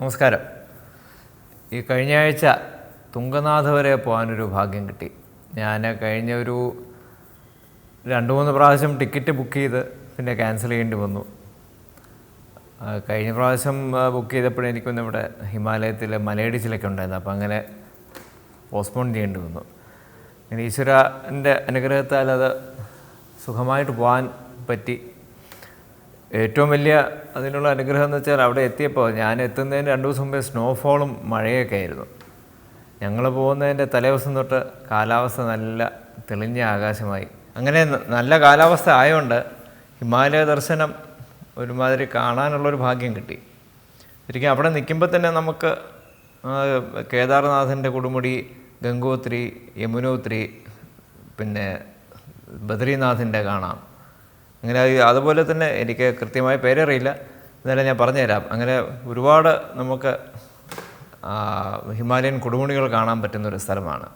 നമസ്കാരം. ഈ കഴിഞ്ഞ ആഴ്ച തുങ്കനാഥ് വരെ പോകാനൊരു ഭാഗ്യം കിട്ടി. ഞാൻ കഴിഞ്ഞ ഒരു രണ്ട് മൂന്ന് പ്രാവശ്യം ടിക്കറ്റ് ബുക്ക് ചെയ്ത് പിന്നെ ക്യാൻസൽ ചെയ്യേണ്ടി വന്നു. കഴിഞ്ഞ പ്രാവശ്യം ബുക്ക് ചെയ്തപ്പോഴും എനിക്കൊന്ന് ഇവിടെ ഹിമാലയത്തിൽ മലയിടിച്ചിലൊക്കെ ഉണ്ടായിരുന്നു. അപ്പോൾ അങ്ങനെ പോസ്റ്റ്പോൺ ചെയ്യേണ്ടി വന്നു. അങ്ങനെ ഈശ്വരന്റെ അനുഗ്രഹത്താൽ അത് സുഖമായിട്ട് പോകാൻ പറ്റി. ഏറ്റവും വലിയ അതിനുള്ള അനുഗ്രഹം എന്ന് വെച്ചാൽ അവിടെ എത്തിയപ്പോൾ ഞാൻ എത്തുന്നതിന് രണ്ട് ദിവസം മുമ്പേ സ്നോഫോളും മഴയൊക്കെ ആയിരുന്നു. ഞങ്ങൾ പോകുന്നതിന്റെ തലേദിവസം തൊട്ട് കാലാവസ്ഥ നല്ല തെളിഞ്ഞ ആകാശമായി. അങ്ങനെ നല്ല കാലാവസ്ഥ ആയതുകൊണ്ട് ഹിമാലയ ദർശനം ഒരുമാതിരി കാണാനുള്ളൊരു ഭാഗ്യം കിട്ടി. ശരിക്കും അവിടെ നിൽക്കുമ്പോൾ തന്നെ നമുക്ക് കേദാർനാഥന്റെ കൊടുമുടി ഗംഗോത്രി യമുനോത്രി പിന്നെ ബദ്രീനാഥിന്റെ കാണാം. അങ്ങനെ അത് അതുപോലെ തന്നെ എനിക്ക് കൃത്യമായ പേരറിയില്ല. എന്നാലും ഞാൻ പറഞ്ഞുതരാം. അങ്ങനെ ഒരുപാട് നമുക്ക് ഹിമാലയൻ കൊടുമുടികൾ കാണാൻ പറ്റുന്ന ഒരു സ്ഥലമാണ്.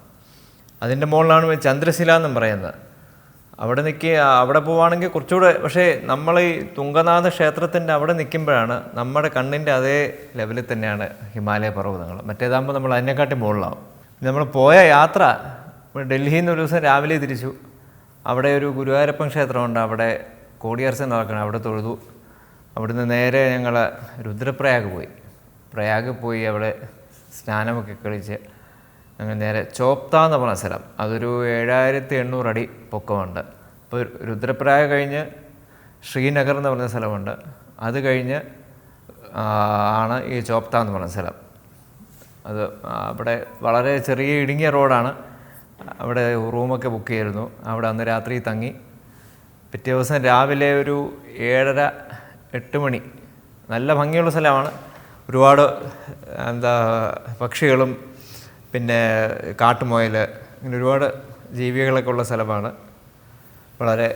അതിന്റെ മുകളിലാണ് ചന്ദ്രശില എന്നും പറയുന്നത്. അവിടെ നിൽക്കുക അവിടെ പോവുകയാണെങ്കിൽ കുറച്ചുകൂടെ പക്ഷേ നമ്മൾ ഈ തുങ്കനാഥ ക്ഷേത്രത്തിന്റെ അവിടെ നിൽക്കുമ്പോഴാണ് നമ്മുടെ കണ്ണിന്റെ അതേ ലെവലിൽ തന്നെയാണ് ഹിമാലയ പർവതങ്ങൾ. മറ്റേതാകുമ്പോൾ നമ്മൾ അതിനെക്കാട്ടി മുകളിലാവും. നമ്മൾ പോയ യാത്ര ഡൽഹിയിൽ നിന്ന് ഒരു ദിവസം രാവിലെ തിരിച്ചു. അവിടെ ഒരു ഗുരുവായൂരപ്പൻ ക്ഷേത്രമുണ്ട്. അവിടെ കോടിയർച്ച നടക്കണം. അവിടെ തൊഴുതു. അവിടുന്ന് നേരെ ഞങ്ങൾ രുദ്രപ്രയാഗ് പോയി. പ്രയാഗ് പോയി അവിടെ സ്നാനമൊക്കെ കളിച്ച് ഞങ്ങൾ നേരെ ചോപ്ത എന്ന് പറഞ്ഞ സ്ഥലം. അതൊരു ഏഴായിരത്തി എണ്ണൂറ് അടി പൊക്കമുണ്ട്. അപ്പോൾ രുദ്രപ്രയാഗ് കഴിഞ്ഞ് ശ്രീനഗർ എന്ന് പറഞ്ഞ സ്ഥലമുണ്ട്. അത് കഴിഞ്ഞ് ആണ് ഈ ചോപ്ത എന്ന് പറഞ്ഞ സ്ഥലം. അത് അവിടെ വളരെ ചെറിയ ഇടുങ്ങിയ റോഡാണ്. അവിടെ റൂമൊക്കെ ബുക്ക് ചെയ്തിരുന്നു. അവിടെ അന്ന് രാത്രി തങ്ങി. പിറ്റേ ദിവസം രാവിലെ ഒരു ഏഴര എട്ട് മണി. നല്ല ഭംഗിയുള്ള സ്ഥലമാണ്. ഒരുപാട് എന്താ പക്ഷികളും പിന്നെ കാട്ടുമുയൽ ഇങ്ങനെ ഒരുപാട് ജീവികളൊക്കെ ഉള്ള സ്ഥലമാണ്. വളരെ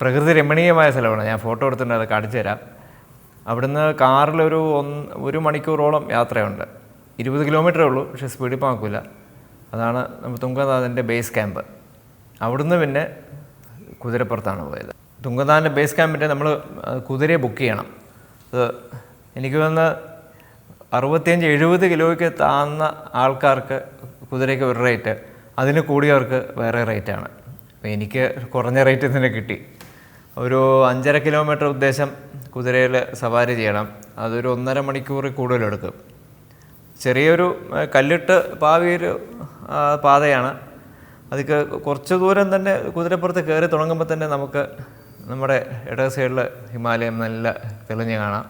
പ്രകൃതി രമണീയമായ സ്ഥലമാണ്. ഞാൻ ഫോട്ടോ എടുത്തിട്ടുണ്ട് അത് കാണിച്ചു തരാം. അവിടുന്ന് കാറിലൊരു ഒന്ന് ഒരു മണിക്കൂറോളം യാത്രയുണ്ട്. ഇരുപത് കിലോമീറ്ററേ ഉള്ളൂ പക്ഷേ സ്പീഡിൽ പോകാൻ അതാണ് തുങ്കനാഥന്റെ ബേസ് ക്യാമ്പ് അവിടുന്ന് പിന്നെ കുതിരപ്പുറത്താണ് പോയത്. തുങ്കനാഥന്റെ ബേസ് ക്യാമ്പിന്റെ നമ്മൾ കുതിരയെ ബുക്ക് ചെയ്യണം. അത് എനിക്ക് വന്ന് അറുപത്തിയഞ്ച് എഴുപത് കിലോയ്ക്ക് താന്ന ആൾക്കാർക്ക് കുതിരയ്ക്ക് ഒരു റേറ്റ് അതിന് കൂടിയവർക്ക് വേറെ റേറ്റാണ് അപ്പോൾ എനിക്ക് കുറഞ്ഞ റേറ്റ് തന്നെ കിട്ടി. ഒരു അഞ്ചര കിലോമീറ്റർ ഉദ്ദേശം കുതിരയിൽ സവാരി ചെയ്യണം. അതൊരു ഒന്നര മണിക്കൂറിൽ കൂടുതലെടുക്കും ചെറിയൊരു കല്ലിട്ട് പാവിയൊരു പാതയാണ്. അതിക്ക് കുറച്ച് ദൂരം തന്നെ കുതിരപ്പുറത്ത് കയറി തുടങ്ങുമ്പോൾ തന്നെ നമുക്ക് നമ്മുടെ ഇടത് സൈഡിൽ ഹിമാലയം നല്ല തെളിഞ്ഞ് കാണാം.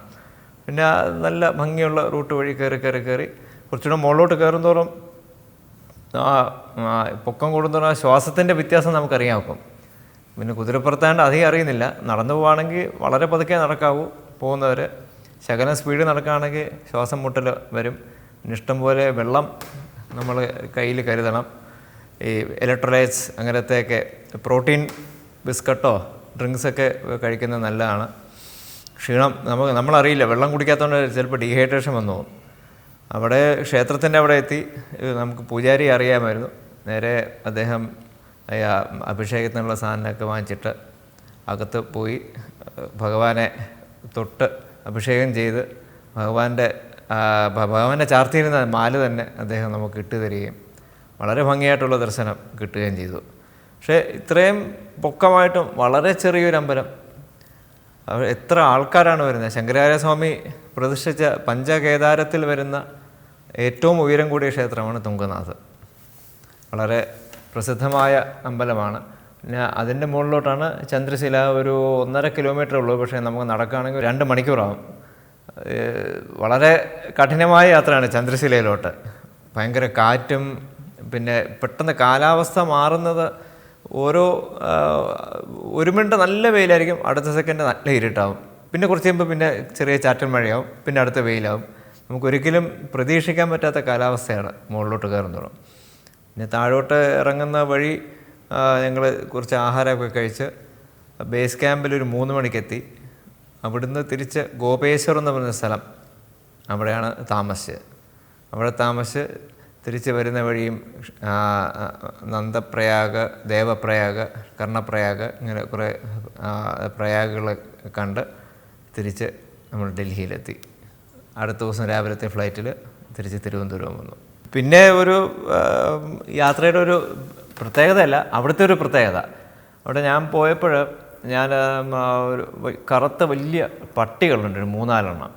പിന്നെ നല്ല ഭംഗിയുള്ള റൂട്ട് വഴി കയറി കയറി കയറി കുറച്ചുകൂടെ മുകളിലോട്ട് കയറുന്തോറും ആ പൊക്കം കൂടുന്തോറും ആ ശ്വാസത്തിന്റെ വ്യത്യാസം നമുക്കറിയാം പിന്നെ കുതിരപ്പുറത്താണ്ട് അധികം അറിയുന്നില്ല. നടന്നു പോവുകയാണെങ്കിൽ വളരെ പതുക്കെ നടക്കാവൂ പോകുന്നവർ ശകലം സ്പീഡ് നടക്കുകയാണെങ്കിൽ ശ്വാസം മുട്ടൽ വരും. പിന്നെ ഇഷ്ടംപോലെ വെള്ളം നമ്മൾ കയ്യിൽ കരുതണം. ഈ ഇലക്ട്രോലൈറ്റ്സ് അങ്ങനത്തെയൊക്കെ പ്രോട്ടീൻ ബിസ്ക്കട്ടോ ഡ്രിങ്ക്സൊക്കെ കഴിക്കുന്നത് നല്ലതാണ്. ക്ഷീണം നമുക്ക് നമ്മളറിയില്ല വെള്ളം കുടിക്കാത്തതുകൊണ്ട് ചിലപ്പോൾ ഡീഹൈഡ്രേഷൻ വന്നു പോകും. അവിടെ ക്ഷേത്രത്തിന്റെ അവിടെ എത്തി നമുക്ക് പൂജാരി അറിയാമായിരുന്നു. നേരെ അദ്ദേഹം അഭിഷേകത്തിനുള്ള സാധനമൊക്കെ വാങ്ങിച്ചിട്ട് അകത്ത് പോയി ഭഗവാനെ തൊട്ട് അഭിഷേകം ചെയ്ത് ഭഗവാന്റെ ആ, ഭ- ഭഗവാനെ ചാർത്തിയിരുന്ന മാല തന്നെ അദ്ദേഹം നമുക്ക് ഇട്ട് തരികയും വളരെ ഭംഗിയായിട്ടുള്ള ദർശനം കിട്ടുകയും ചെയ്തു. പക്ഷേ ഇത്രയും പൊക്കമായിട്ടും വളരെ ചെറിയൊരു അമ്പലം. എത്ര ആൾക്കാരാണ് വരുന്നത്? ശങ്കരാചാര്യ സ്വാമി പ്രതിഷ്ഠിച്ച പഞ്ചകേദാരത്തിൽ വരുന്ന ഏറ്റവും ഉയരം കൂടിയ ക്ഷേത്രമാണ് തുങ്കനാഥ് വളരെ പ്രസിദ്ധമായ അമ്പലമാണ്. പിന്നെ അതിന്റെ മുകളിലോട്ടാണ് ചന്ദ്രശില ഒരു ഒന്നര കിലോമീറ്റർ ഉള്ളൂ. പക്ഷേ നമുക്ക് നടക്കുകയാണെങ്കിൽ രണ്ട് മണിക്കൂറാവും. ഏഹ് വളരെ കഠിനമായ യാത്രയാണ് ചന്ദ്രശിലയിലോട്ട്. ഭയങ്കര കാറ്റും പിന്നെ പെട്ടെന്ന് കാലാവസ്ഥ മാറുന്നത് ഓരോ ഒരു മിനിറ്റ് നല്ല വെയിലായിരിക്കും അടുത്ത സെക്കൻഡ് നല്ല ഇരുട്ടാവും. പിന്നെ കുറച്ച് കഴിയുമ്പോൾ പിന്നെ ചെറിയ ചാറ്റൽ മഴയാവും പിന്നെ അടുത്ത വെയിലാവും. നമുക്കൊരിക്കലും പ്രതീക്ഷിക്കാൻ പറ്റാത്ത കാലാവസ്ഥയാണ് മുകളിലോട്ട് കയറുന്നത് പിന്നെ താഴോട്ട് ഇറങ്ങുന്ന വഴി ഞങ്ങൾ കുറച്ച് ആഹാരമൊക്കെ കഴിച്ച് ബേസ് ക്യാമ്പിൽ ഒരു മൂന്ന് മണിക്കെത്തി. അവിടുന്ന് തിരിച്ച് ഗോപേശ്വർ എന്ന് പറയുന്ന സ്ഥലം. അവിടെയാണ് താമസിച്ചത്. അവിടെ താമസിച്ച് തിരിച്ച് വരുന്ന വഴിയും നന്ദപ്രയാഗ് ദേവപ്രയാഗ് കർണപ്രയാഗ് ഇങ്ങനെ കുറേ പ്രയാഗുകൾ കണ്ട് തിരിച്ച് നമ്മൾ ഡൽഹിയിലെത്തി. അടുത്ത ദിവസം രാവിലത്തെ ഫ്ലൈറ്റിൽ തിരിച്ച് തിരുവനന്തപുരം വന്നു. പിന്നെ ഒരു യാത്രയുടെ ഒരു പ്രത്യേകതയല്ല അവിടുത്തെ ഒരു പ്രത്യേകത. അവിടെ ഞാൻ പോയപ്പോൾ ഞാൻ ഒരു കറുത്ത വലിയ പട്ടികളുണ്ട് ഒരു മൂന്നാലെണ്ണം.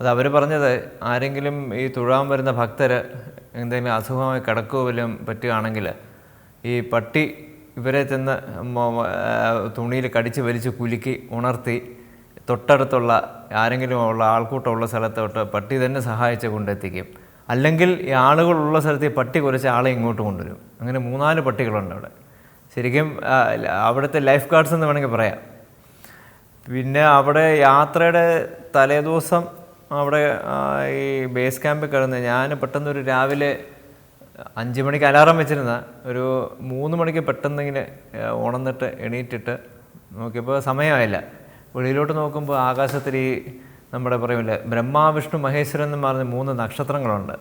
അത് അവർ പറഞ്ഞത് ആരെങ്കിലും ഈ തുഴാൻ വരുന്ന ഭക്തർ എന്തെങ്കിലും അസുഖമായി കിടക്കുകയോ വല്ലതും പറ്റുകയാണെങ്കിൽ ഈ പട്ടി ഇവരെ ചെന്ന് തുണിയിൽ കടിച്ച് വലിച്ച് കുലുക്കി ഉണർത്തി തൊട്ടടുത്തുള്ള ആരെങ്കിലും ഉള്ള ആൾക്കൂട്ടമുള്ള സ്ഥലത്തോട്ട് പട്ടി തന്നെ സഹായിച്ച് കൊണ്ടെത്തിക്കും. അല്ലെങ്കിൽ ഈ ആളുകളുള്ള സ്ഥലത്ത് ഈ പട്ടി കുറച്ച് ആളെ ഇങ്ങോട്ട് കൊണ്ടുവരും. അങ്ങനെ മൂന്നാൽ പട്ടികളുണ്ട് അവിടെ. ശരിക്കും അവിടുത്തെ ലൈഫ് ഗാർഡ്സ് എന്ന് വേണമെങ്കിൽ പറയാം. പിന്നെ അവിടെ യാത്രയുടെ തലേദിവസം അവിടെ ഈ ബേസ് ക്യാമ്പിൽ കിടന്ന് ഞാൻ പെട്ടെന്ന് ഒരു രാവിലെ അഞ്ച് മണിക്ക് അലാറം വെച്ചിരുന്ന ഒരു മൂന്ന് മണിക്ക് പെട്ടെന്ന് ഇങ്ങനെ ഉണർന്നിട്ട് എണീറ്റിട്ട് നോക്കിയപ്പോൾ സമയമായില്ല. വെളിയിലോട്ട് നോക്കുമ്പോൾ ആകാശത്തിൽ ഈ നമ്മുടെ പറയുമില്ലേ ബ്രഹ്മാവിഷ്ണു മഹേശ്വരൻ എന്ന് പറഞ്ഞ മൂന്ന് നക്ഷത്രങ്ങളുണ്ട്.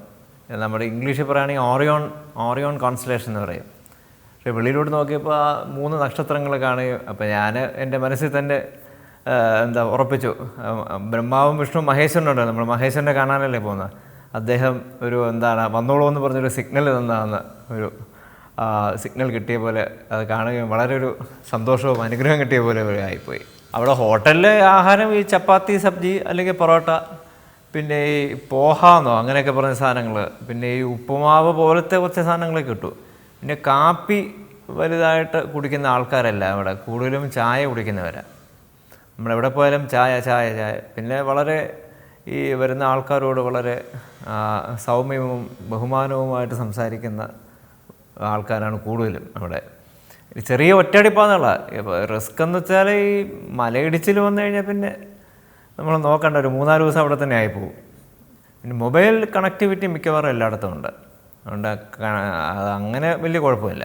നമ്മുടെ ഇംഗ്ലീഷിൽ പറയുകയാണെങ്കിൽ ഓറിയോൺ ഓറിയോൺ കോൺസ്റ്റലേഷൻ എന്ന് പറയും. പക്ഷേ വെളിയിലോട്ട് നോക്കിയപ്പോൾ ആ മൂന്ന് നക്ഷത്രങ്ങൾ കാണുകയും അപ്പോൾ ഞാൻ എന്റെ മനസ്സിൽ തന്നെ എന്താ ഉറപ്പിച്ചു. ബ്രഹ്മാവും വിഷ്ണു മഹേശ്വരനുണ്ട് നമ്മൾ മഹേശ്വരനെ കാണാനല്ലേ പോകുന്നത്. അദ്ദേഹം ഒരു എന്താണ് വന്നോളൂ എന്ന് പറഞ്ഞൊരു സിഗ്നൽ തന്നാന്ന് ഒരു സിഗ്നൽ കിട്ടിയ പോലെ അത് കാണുകയും വളരെ ഒരു സന്തോഷവും അനുഗ്രഹം കിട്ടിയ പോലെ ആയിപ്പോയി. അവിടെ ഹോട്ടലിലെ ആഹാരം ഈ ചപ്പാത്തി സബ്ജി അല്ലെങ്കിൽ പൊറോട്ട പിന്നെ ഈ പോഹ പോഹാന്നോ അങ്ങനെയൊക്കെ പറഞ്ഞ സാധനങ്ങൾ പിന്നെ ഈ ഉപ്പുമാവ് പോലത്തെ കുറച്ച് സാധനങ്ങളൊക്കെ കിട്ടും. പിന്നെ കാപ്പി വലുതായിട്ട് കുടിക്കുന്ന ആൾക്കാരല്ല അവിടെ കൂടുതലും ചായ കുടിക്കുന്നവരാണ് നമ്മളെവിടെ പോയാലും ചായ ചായ ചായ. പിന്നെ വളരെ ഈ വരുന്ന ആൾക്കാരോട് വളരെ സൗമ്യവും ബഹുമാനവുമായിട്ട് സംസാരിക്കുന്ന ആൾക്കാരാണ് കൂടുതലും അവിടെ ചെറിയ ഒറ്റയടിപ്പാന്നുള്ള റിസ്ക് എന്ന് വെച്ചാൽ ഈ മലയിടിച്ചിൽ വന്നു കഴിഞ്ഞാൽ പിന്നെ നമ്മൾ നോക്കണ്ട. ഒരു മൂന്നാൽ ദിവസം അവിടെ തന്നെ ആയിപ്പോവും പിന്നെ മൊബൈൽ കണക്ടിവിറ്റി മിക്കവാറും എല്ലായിടത്തും ഉണ്ട്. അതുകൊണ്ട് അങ്ങനെ വലിയ കുഴപ്പമില്ല.